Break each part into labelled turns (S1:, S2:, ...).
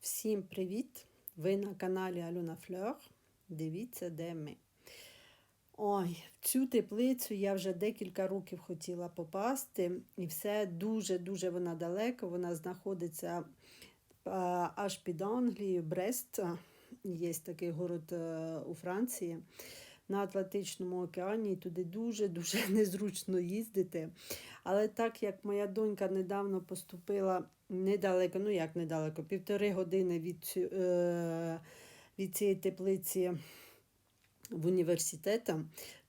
S1: Всім привіт! Ви на каналі Альона Фльор. Дивіться, де ми. Ой, в цю теплицю я вже декілька років хотіла попасти, і все дуже-дуже вона далеко. Вона знаходиться а, аж під Англією, Брест. Є такий город е, у Франції. На Атлантичному океані і туди дуже-дуже незручно їздити. Але так як моя донька недавно поступила недалеко, ну як недалеко, півтори години від, е, від цієї теплиці в університет,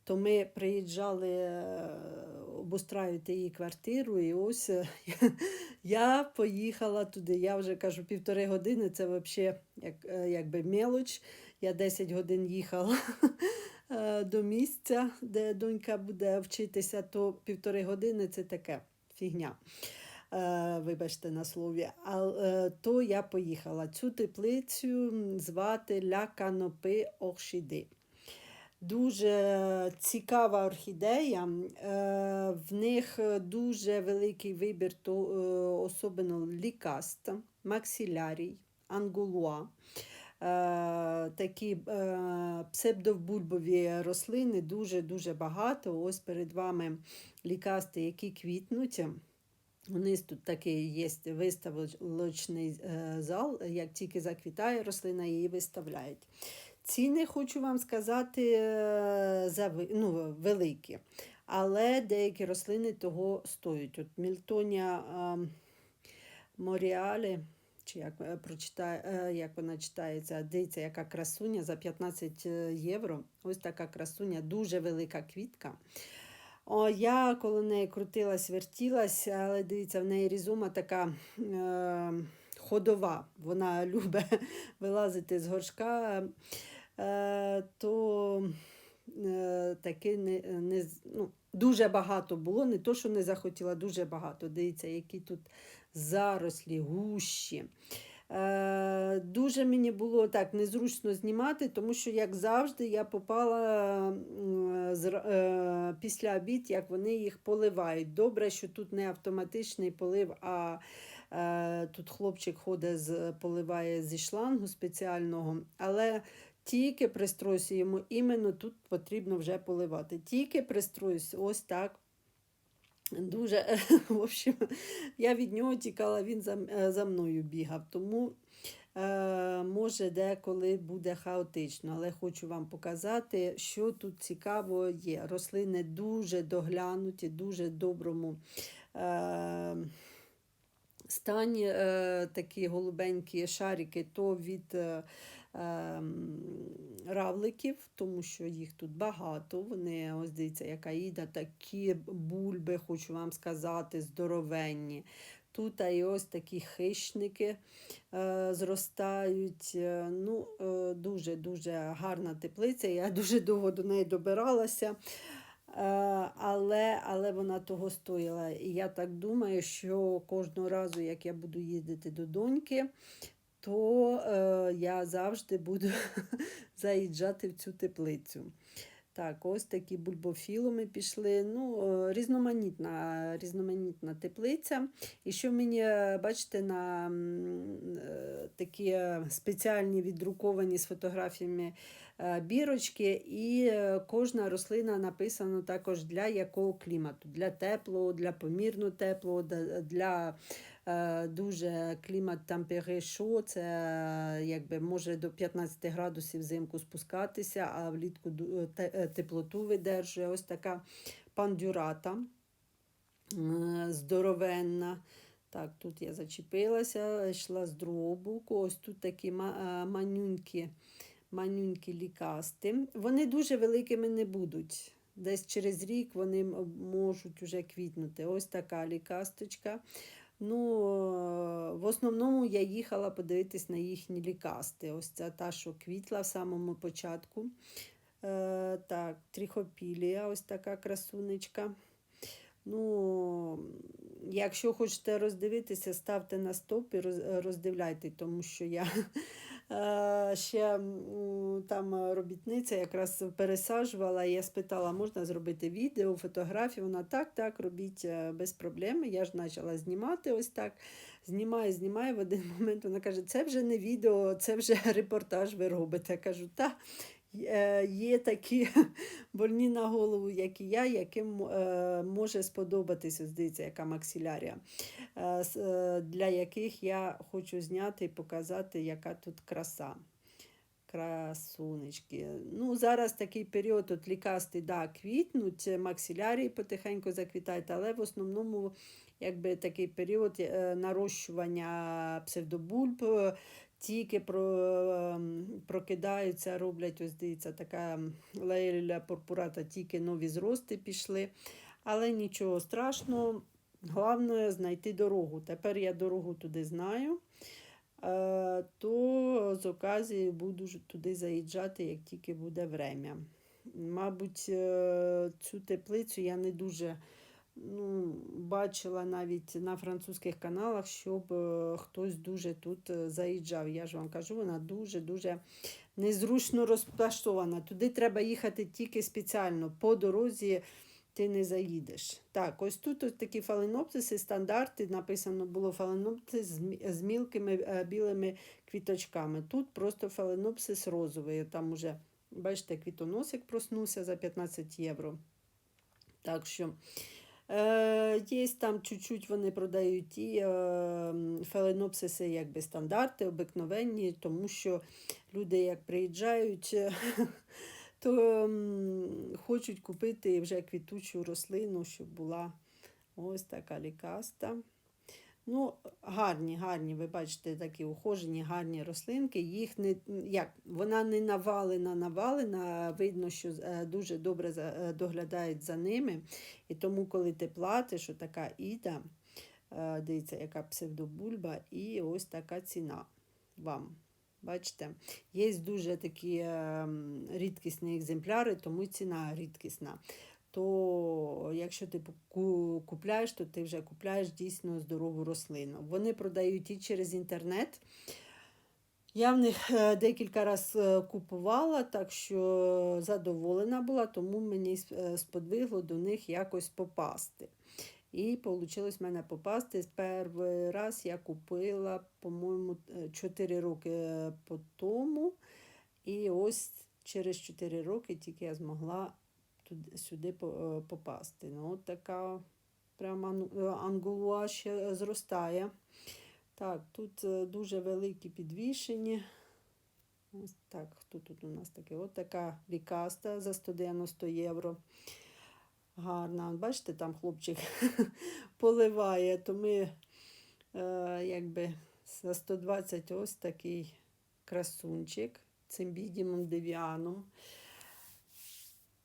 S1: то ми приїжджали е, обустраювати її квартиру, і ось е, я поїхала туди. Я вже кажу, півтори години це взагалі як, е, якби мелоч. Я 10 годин їхала до місця, де донька буде вчитися, то півтори години це таке фігня. Е, Вибачте на слові, а, е, то я поїхала. Цю теплицю звати Ля Канопи Оршіди. Дуже цікава орхідея. Е, В них дуже великий вибір, то, особливо лікаст, максилярій, ангулуа. Такі псевдовбульбові рослини дуже-дуже багато. Ось перед вами лікасти, які квітнуть. У них тут такий є виставочний е, зал, як тільки заквітає рослина, її виставляють. Ціни, хочу вам сказати, е, ну, великі, але деякі рослини того стоять. От Мільтонія е, Моріалі, чи як, прочитає, як вона читається, дивіться, яка красуня за 15 євро. Ось така красуня, дуже велика квітка. О, я коло неї крутилась, вертілась, але дивіться, в неї різума така е, ходова. Вона любить вилазити з горшка, е, то е, таки не, не, ну, дуже багато було. Не то, що не захотіла, дуже багато. Дивіться, які тут зарослі, гущі. Е, дуже мені було так незручно знімати, тому що, як завжди, я попала е, після обід, як вони їх поливають. Добре, що тут не автоматичний полив, а е, тут хлопчик ходить, поливає зі шлангу спеціального. Але тільки пристройся йому, іменно тут потрібно вже поливати. Тільки пристройся, ось так. Дуже, в общем, я від нього тікала, він за, е, за мною бігав. Тому, е, може, деколи буде хаотично, але хочу вам показати, що тут цікаво є. Рослини дуже доглянуті, дуже доброму е, стані е, такі голубенькі шарики, то від е, равликів, тому що їх тут багато. Вони, ось дивіться, яка їда, такі бульби, хочу вам сказати, здоровенні. Тут і ось такі хищники е, зростають. Е, Ну, дуже-дуже гарна теплиця. Я дуже довго до неї добиралася. Е, але, але вона того стоїла. І я так думаю, що кожного разу, як я буду їздити до доньки, то е, я завжди буду заїжджати в цю теплицю. Так, ось такі бульбофілуми пішли. Ну, е, різноманітна, різноманітна теплиця. І що мені, е, бачите, на е, такі спеціальні віддруковані з фотографіями бірочки, і кожна рослина написана також для якого клімату. Для теплого, для помірно теплого, для дуже клімат тамперешо, це е, якби може до 15 градусів взимку спускатися, а влітку е, теплоту видержує. Ось така пандюрата е, здоровенна. Так, тут я зачепилася, йшла з другого боку. Ось тут такі ма- е, манюнькі, манюнькі лікасти. Вони дуже великими не будуть. Десь через рік вони можуть вже квітнути. Ось така лікасточка. Ну, е, в основному я їхала подивитись на їхні лікасти. Ось ця та, що квітла в самому початку. Е, так, тріхопілія, ось така красунечка. Ну, якщо хочете роздивитися, ставте на стоп і роз- роздивляйте, тому що я ще там робітниця якраз пересаджувала, я спитала, можна зробити відео, фотографію. Вона так, так, робіть е, без проблем. Я ж почала знімати ось так. знімаю, знімаю. В один момент вона каже, це вже не відео, це вже репортаж ви робите. Я кажу, та е, є такі больні на голову, як і я, яким е, може сподобатися, здається, яка максилярія, е, е, для яких я хочу зняти і показати, яка тут краса. Красунечки. Ну, зараз такий період от лікасти, да, квітнуть, е, максилярії потихеньку заквітають, але в основному якби такий період е, нарощування псевдобульб, е, тільки про, ем, прокидаються, роблять, ось дивіться, така лейлля пурпурата, тільки нові зрости пішли. Але нічого страшного, головне знайти дорогу. Тепер я дорогу туди знаю. Е, то з оказії буду туди заїжджати, як тільки буде время. Мабуть, е, цю теплицю я не дуже ну, бачила навіть на французьких каналах, щоб е, хтось дуже тут е, заїжджав. Я ж вам кажу, вона дуже-дуже незручно розташована. Туди треба їхати тільки спеціально по дорозі. Ти не заїдеш. Так, ось тут ось такі фаленоптиси, стандарти. Написано було фаленоптис з мілкими е, білими квіточками. Тут просто фаленопсис розовий. Там уже, бачите, квітоносик проснувся за 15 євро. Так що є там чуть-чуть вони продають ті е, фаленопсиси, якби стандарти, обикновенні, тому що люди, як приїжджають, то м, хочуть купити вже квітучу рослину, щоб була ось така лікаста. Ну, гарні, гарні, ви бачите, такі ухожені, гарні рослинки. Їх не, як, вона не навалена, навалена, видно, що е, дуже добре е, доглядають за ними. І тому, коли ти платиш, така іда, е, дивіться, яка псевдобульба, і ось така ціна вам. Бачите, є дуже такі ем, рідкісні екземпляри, тому ціна рідкісна. То якщо ти купляєш, то ти вже купляєш дійсно здорову рослину. Вони продають і через інтернет. Я в них е, декілька разів купувала, так що задоволена була, тому мені е, сподвигло до них якось попасти. І вийшло в мене попасти. Перший раз я купила, по-моєму, 4 роки е, по тому. І ось через 4 роки тільки я змогла туди, сюди е, попасти. Ну, така прямо е, ангулуа ще зростає. Так, тут е, дуже великі підвішені. Ось так, хто тут у нас таке? От така вікаста за 190 євро. Гарна. Бачите, там хлопчик поливає, то ми е, якби за 120 ось такий красунчик цимбідімом девіаном.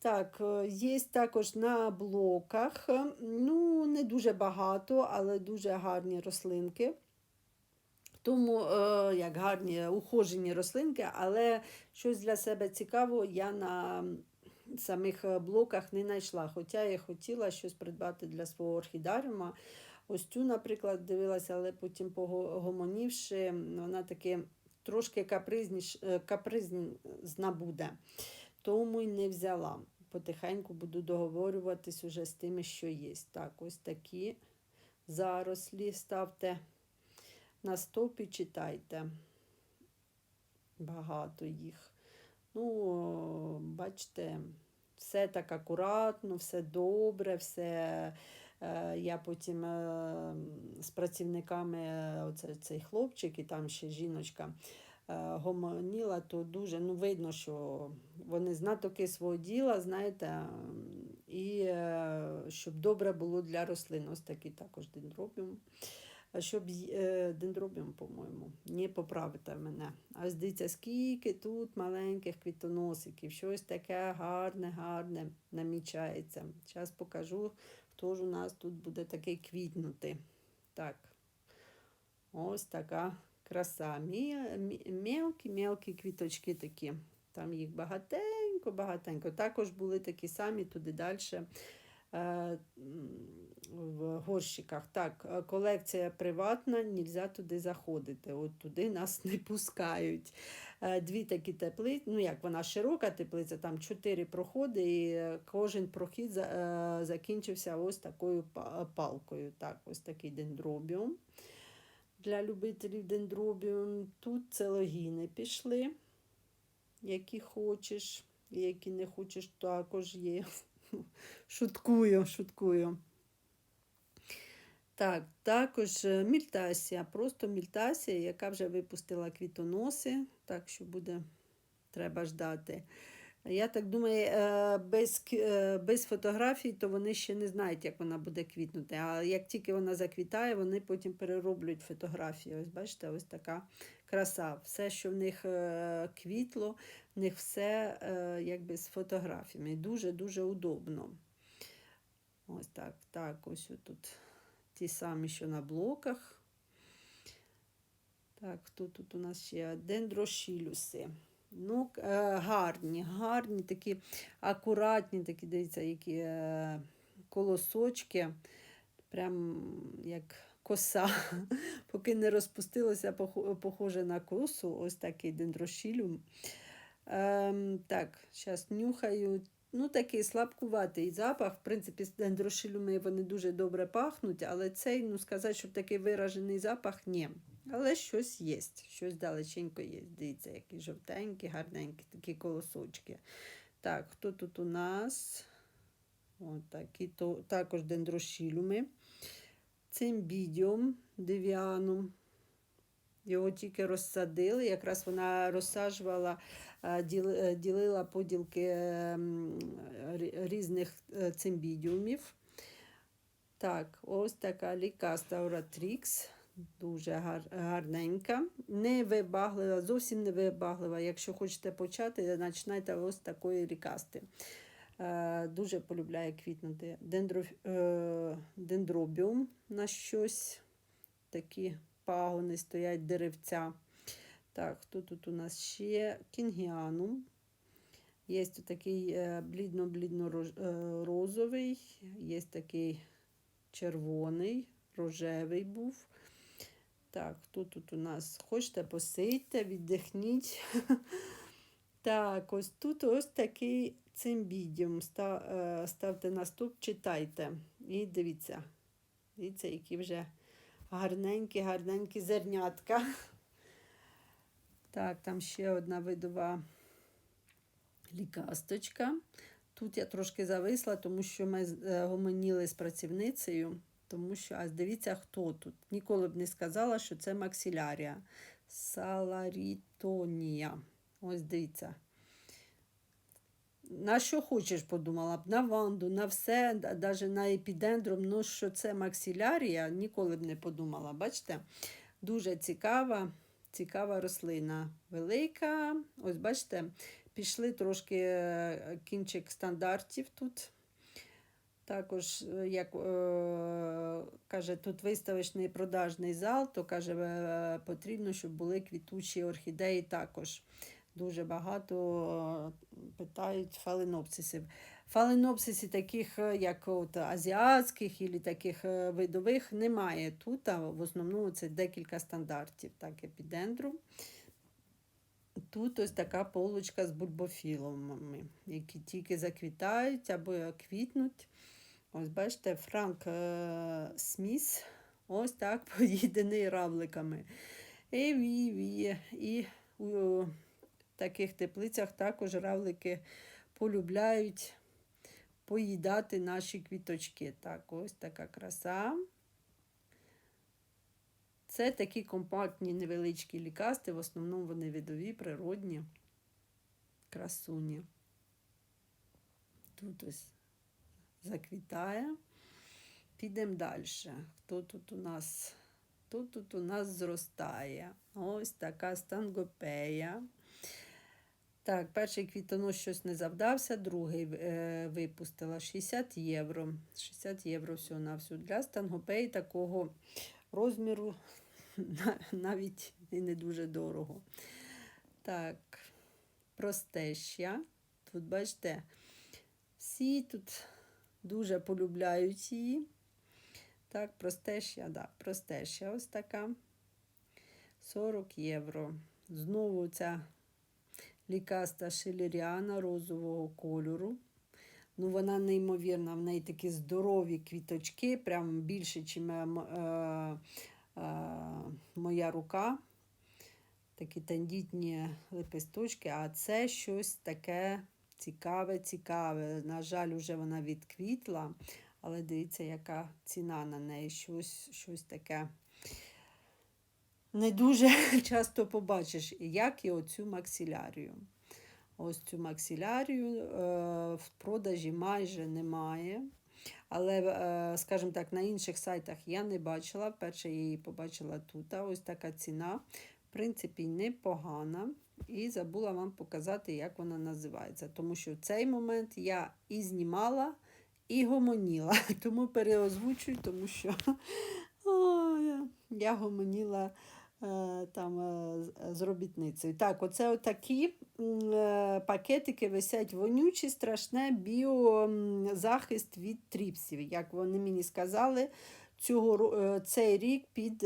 S1: Так, е, є також на блоках. е, Ну, не дуже багато, але дуже гарні рослинки. Тому, е, як гарні ухожені рослинки, але щось для себе цікавого я на самих е, блоках не знайшла. Хоча я хотіла щось придбати для свого орхідаріума. Ось цю, наприклад, дивилася, але потім погомонівши, вона таки трошки капризніш, капризна буде. Тому й не взяла. Потихеньку буду договорюватись уже з тими, що є. Так, ось такі зарослі ставте на стоп і читайте. Багато їх. Ну, бачите, все так акуратно, все добре, все. е, Я потім е, з працівниками, оце, цей хлопчик і там ще жіночка гомоніла, то дуже ну, видно, що вони знатоки свого діла, знаєте, і е, щоб добре було для рослин. Ось такий також дендробіум. Щоб е, дендробіум, по-моєму, не поправите мене. А дивіться, скільки тут маленьких квітоносиків, щось таке гарне, гарне намічається. Зараз покажу, хто ж у нас тут буде такий квітнути. Так, ось така краса. Мелкі-мелкі квіточки такі. Там їх багатенько, багатенько. Також були такі самі туди далі. е, В горщиках. Так, колекція приватна, нельзя туди заходити. От туди нас не пускають. Е, Дві такі теплиці, ну як вона широка теплиця, там чотири проходи, і кожен прохід е, закінчився ось такою палкою. Так, ось такий дендробіум. Для любителів дендробіум. Тут целогіни пішли, які хочеш, які не хочеш, також є. Шуткую, шуткую. Так, також е, мільтасія, просто мільтасія, яка вже випустила квітоноси, так що буде треба ждати. Я так думаю, е, без, е, без фотографій, то вони ще не знають, як вона буде квітнути. А як тільки вона заквітає, вони потім перероблюють фотографії. Ось бачите, ось така краса. Все, що в них е, квітло, в них все якби з фотографіями. Дуже-дуже удобно. Ось так, так, ось тут ті самі, що на блоках. Так, хто тут у нас ще? Дендрошілюси. Ну, е, гарні, гарні, такі акуратні, такі, дивіться, які е, колосочки. Прям як коса. Поки не розпустилося, похоже на косу. Ось такий дендрошілюм. Ем, так, зараз нюхаю. Ну, такий слабкуватий запах. В принципі, з дендрошилюми вони дуже добре пахнуть, але цей, ну, сказати, щоб такий виражений запах, ні. Але щось є, щось далеченько є. Дивіться, які жовтенькі, гарненькі такі колосочки. Так, хто тут у нас? От такі, то, також дендрошилюми. Цимбідіум девіанум. Його тільки розсадили. Якраз вона розсаджувала, е, е, ділила поділки е, різних цимбідіумів. Так, ось така лікаста Оратрікс. Дуже гар, гарненька. Не вибаглива, зовсім не вибаглива. Якщо хочете почати, починайте ось такої лікасти. Дуже полюбляє квітнути. Дендро, дендробіум на щось. Такі пагони стоять деревця. Так, хто тут у нас ще? Кінгіанум. Є такий е, блідно-блідно-розовий, є такий червоний, рожевий був. Так, хто тут у нас? Хочете посидьте, віддихніть. Так, ось тут ось такий цимбідіум. Ста- е, Ставте на стоп, читайте. І дивіться. Дивіться, які вже гарненькі, гарненькі зернятка. Так, там ще одна видова лікасточка. Тут я трошки зависла, тому що ми е, гомоніли з працівницею. Тому що, а дивіться, хто тут. Ніколи б не сказала, що це максилярія. Саларітонія. Ось дивіться. На що хочеш, подумала б, на ванду, на все, навіть на епідендрум, ну що це максилярія, ніколи б не подумала. Бачите? Дуже цікава, цікава рослина. Велика. Ось бачите, пішли трошки е, кінчик стандартів тут. Також, е, як е, каже, тут виставочний продажний зал, то каже, е, потрібно, щоб були квітучі орхідеї також. Дуже багато е, питають фаленопсисів. Фаленопсисів таких, е, як от азіатських і таких е, видових, немає тут, а в основному це декілька стандартів. Так, епідендрум. Тут ось така полочка з бульбофілумами, які тільки заквітають або квітнуть. Ось бачите, Франк Сміс ось так поїдений равликами. І, і, і, і таких теплицях також равлики полюбляють поїдати наші квіточки. Так, ось така краса. Це такі компактні невеличкі лікасти, в основному вони видові, природні, красуні. Тут ось заквітає. Підемо далі. Хто тут у нас? Хто тут у нас зростає? Ось така стангопея. Так, перший квітонос щось не завдався, другий е, випустила 60 євро. 60 євро всього на всю. Для стангопеї такого розміру навіть і не дуже дорого. Так, простеща. Тут, бачите, всі тут дуже полюбляють її. Так, простеща, да, простеща ось така. 40 євро. Знову ця лікаста шелеріана розового кольору. Ну, вона неймовірна, в неї такі здорові квіточки, прям більше, ніж е, е, моя рука, такі тендітні лепесточки, а це щось таке цікаве, цікаве. На жаль, вже вона відквітла, але дивіться, яка ціна на неї, щось, щось таке. Не дуже часто побачиш, як і оцю максилярію. Ось цю максилярію е, в продажі майже немає. Але, е, скажімо так, на інших сайтах я не бачила. Вперше її побачила тут. Ось така ціна. В принципі, непогана. І забула вам показати, як вона називається. Тому що в цей момент я і знімала, і гомоніла. Тому переозвучую, тому що о, я гомоніла. Е, там е, з робітницею. Так, оце отакі е, пакетики висять вонючі, страшне біозахист від тріпсів. Як вони мені сказали, цього, цей рік під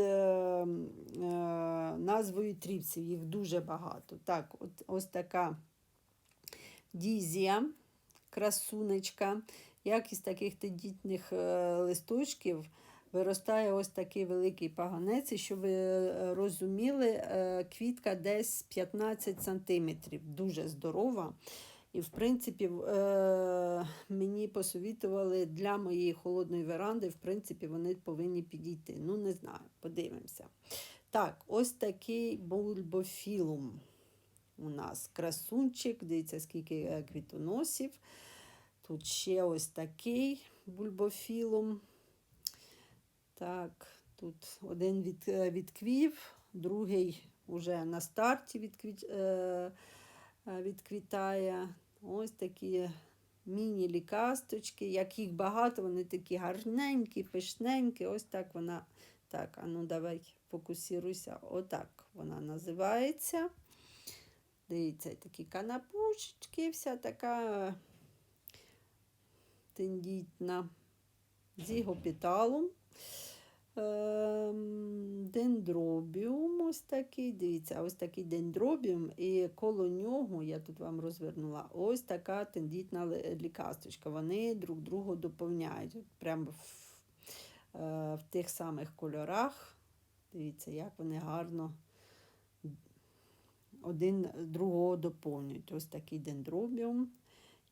S1: назвою тріпсів. Їх дуже багато. Так, от, ось така дізія, красунечка. Як із таких тендітних листочків виростає ось такий великий паганець, і щоб ви е, розуміли, е, квітка десь 15 см, дуже здорова. І, в принципі, е, мені посовітували для моєї холодної веранди, в принципі, вони повинні підійти. Ну, не знаю, подивимося. Так, ось такий бульбофілум у нас красунчик. Дивіться, скільки квітоносів. Тут ще ось такий бульбофілум. Так, тут один від, е, відквів, другий вже на старті відквіт, е, е, відквітає. Ось такі міні-лікасточки. Як їх багато, вони такі гарненькі, пишненькі. Ось так вона. Так, а ну давай фокусируйся. Отак вона називається. Дивіться, такі канапушечки, вся така тендітна зігопіталум. Ем, дендробіум ось такий, дивіться, ось такий дендробіум, і коло нього, я тут вам розвернула, ось така тендітна лікасточка. Вони друг другу доповняють. Прямо в, е, в тих самих кольорах. Дивіться, як вони гарно один другого доповнюють. Ось такий дендробіум.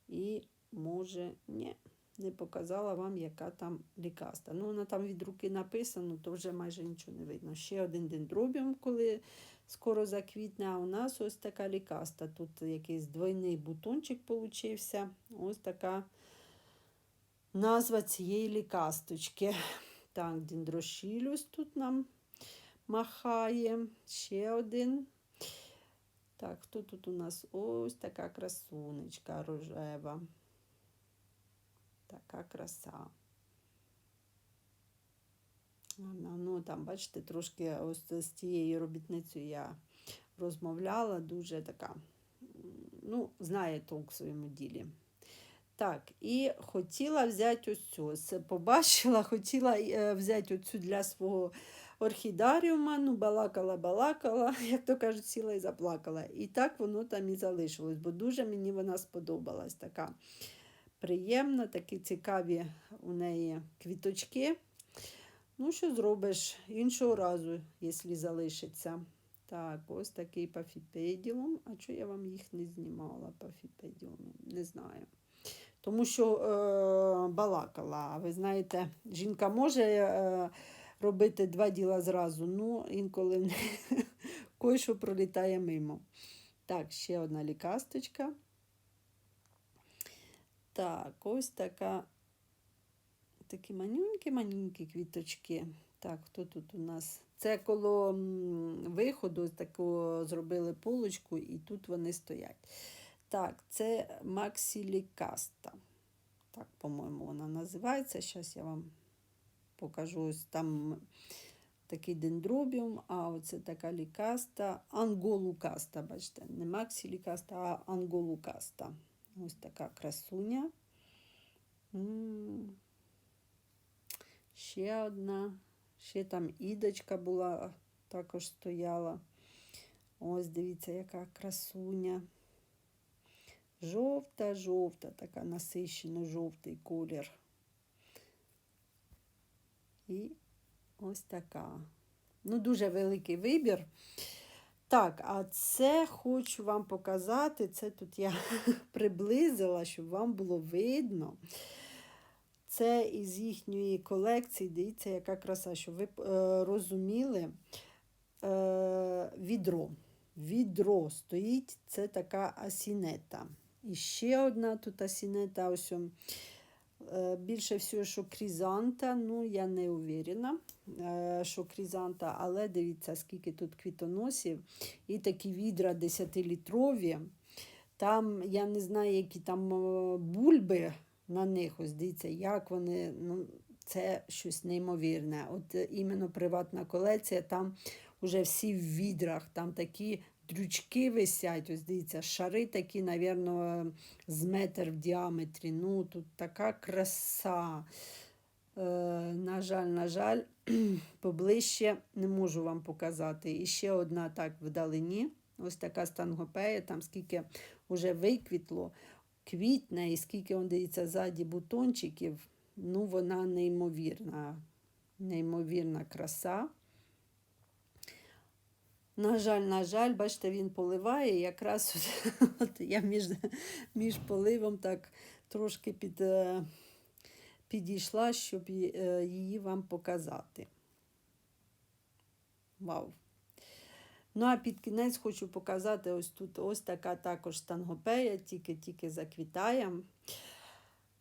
S1: І може, ні не показала вам, яка там лікаста. Ну, вона там від руки написано, то вже майже нічого не видно. Ще один дендробіум, коли скоро заквітне, а у нас ось така лікаста. Тут якийсь двойний бутончик получився. Ось така назва цієї лікасточки. Так, дендрошілюс тут нам махає. Ще один. Так, хто тут у нас? Ось така красунечка рожева. Така краса. Ну, там, бачите, трошки ось з тією робітницею я розмовляла, дуже така, ну, знає толк в своєму ділі. Так, і хотіла взяти ось цю. Побачила, хотіла е, взяти оцю для свого орхідаріума, ну, балакала, балакала, як то кажуть, сіла і заплакала. І так воно там і залишилось, бо дуже мені вона сподобалась така приємна, такі цікаві у неї квіточки. Ну, що зробиш іншого разу, якщо залишиться. Так, ось такий пафіпеділум. А чого я вам їх не знімала? Пафіпеділум? Не знаю. Тому що е, балакала. Ви знаєте, жінка може е, робити два діла зразу, ну інколи кое-що пролітає мимо. Так, ще одна лікасточка. Так, ось така такі манюнькі-манюнькі квіточки. Так, хто тут у нас? Це коло виходу таку зробили полочку, і тут вони стоять. Так, це Максілікаста. Так, по-моєму, вона називається. Зараз я вам покажу ось там такий дендробіум, а оце така лікаста, анголукаста, бачите, не Максілікаста, а анголукаста. Ось така красуня. Ще одна. Ще там ідочка була, також стояла. Ось, дивіться, яка красуня. Жовта-жовта, така насищено жовтий колір. І ось така. Ну, дуже великий вибір. Так, а це хочу вам показати. Це тут я приблизила, щоб вам було видно. Це із їхньої колекції. Дивіться, яка краса, щоб ви е, розуміли. Е, відро. Відро стоїть, це така асінета. І ще одна тут асінета. Ось більше всього, що крізанта. Ну, я не уверена, е, що крізанта, але дивіться, скільки тут квітоносів. І такі відра 10-літрові. Там, я не знаю, які там е, бульби на них. Ось дивіться, як вони. Ну, це щось неймовірне. От е, іменно приватна колекція, там вже всі в відрах, там такі дрючки висять. Ось дивіться, шари такі, навірно, з метр в діаметрі. Ну, тут така краса. Е, на жаль, на жаль, поближче не можу вам показати. І ще одна так вдалині. Ось така стангопея, там скільки вже виквітло, квітне, і скільки он дивіться ззаді бутончиків. Ну, вона неймовірна, неймовірна краса. На жаль, на жаль, бачите, він поливає. Якраз от, от я між, між поливом так трошки під, е, підійшла, щоб е, її вам показати. Вау! Ну, а під кінець хочу показати ось тут ось така також стангопея, тільки-тільки заквітає.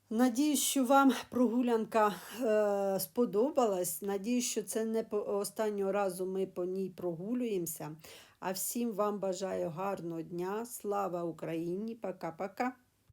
S1: Надіюсь, що вам прогулянка е, сподобалась. Надіюсь, що це не по останнього разу ми по ній прогулюємося. А всім вам бажаю гарного дня. Слава Україні! Пока-пока!